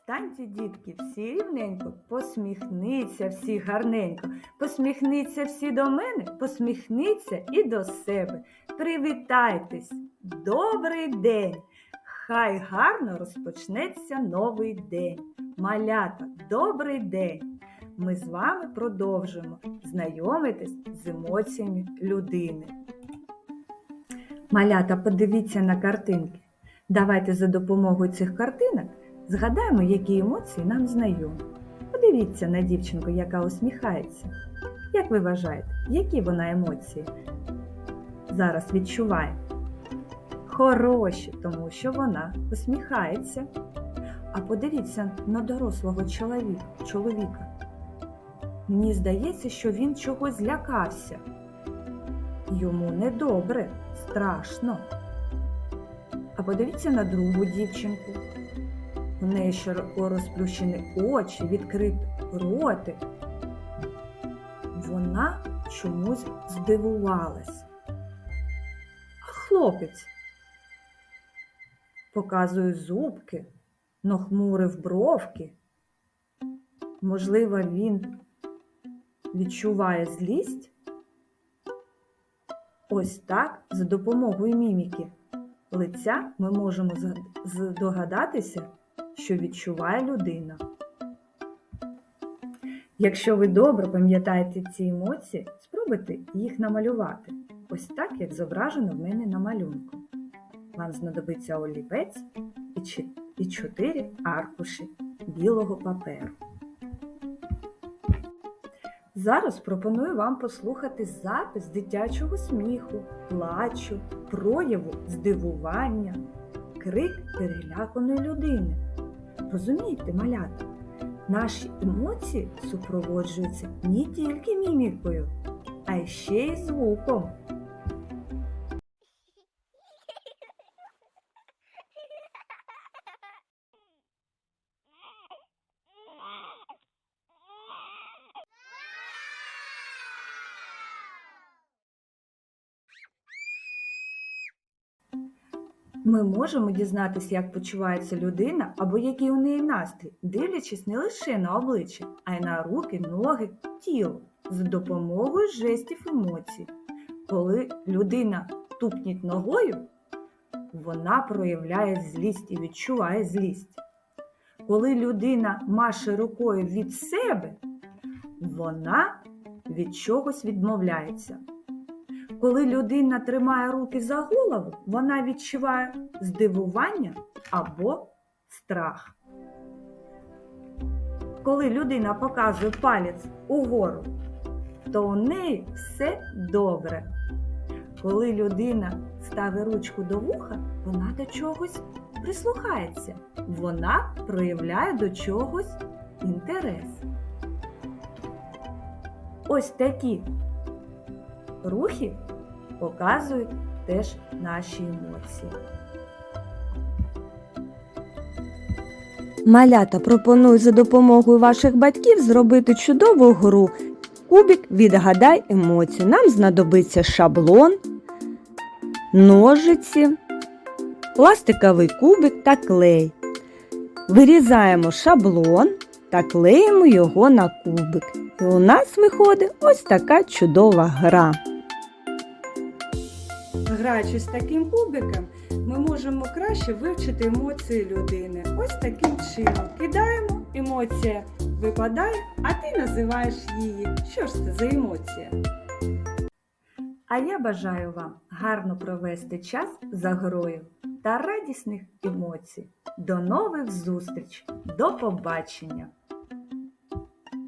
Встаньте, дітки, всі рівненько, посміхніться всі гарненько, посміхніться всі до мене, посміхніться і до себе. Привітайтесь! Добрий день! Хай гарно розпочнеться новий день. Малята, добрий день! Ми з вами продовжимо знайомитись з емоціями людини. Малята, подивіться на картинки. Давайте за допомогою цих картинок згадаємо, які емоції нам знайомі. Подивіться на дівчинку, яка усміхається. Як ви вважаєте, які вона емоції зараз відчуває? Хороші, тому що вона усміхається. А подивіться на дорослого чоловіка. чоловіка. Мені здається, що він чогось злякався. Йому недобре, страшно. А подивіться на другу дівчинку. У неї широко розплющені очі, відкритий ротик. Вона чомусь здивувалась. А хлопець показує зубки, нахмурив бровки. Можливо, він відчуває злість? Ось так, за допомогою міміки лиця ми можемо здогадатися, що відчуває людина. Якщо ви добре пам'ятаєте ці емоції, спробуйте їх намалювати. Ось так, як зображено в мене на малюнку. Вам знадобиться олівець і чи- і чотири аркуші білого паперу. Зараз пропоную вам послухати запис дитячого сміху, плачу, прояву здивування, крик переляканої людини. Розумієте, малята, наші емоції супроводжуються не тільки мімікою, а ще й звуком. Ми можемо дізнатися, як почувається людина або який у неї настрій, дивлячись не лише на обличчя, а й на руки, ноги, тіло за допомогою жестів емоцій. Коли людина тупніть ногою, вона проявляє злість і відчуває злість. Коли людина маше рукою від себе, вона від чогось відмовляється. Коли людина тримає руки за голову, вона відчуває здивування або страх. Коли людина показує палець угору, то у неї все добре. Коли людина ставить ручку до вуха, вона до чогось прислухається. Вона проявляє до чогось інтерес. Ось такі рухи показують теж наші емоції. Малята пропоную за допомогою ваших батьків зробити чудову гру. Кубик відгадай емоцію. Нам знадобиться шаблон, ножиці, пластиковий кубик та клей. Вирізаємо шаблон та клеїмо його на кубик. І у нас виходить ось така чудова гра. Граючи з таким кубиком, ми можемо краще вивчити емоції людини. Ось таким чином. Кидаємо, емоція випадає, а ти називаєш її. Що ж це за емоція? А я бажаю вам гарно провести час за грою та радісних емоцій. До нових зустріч! До побачення!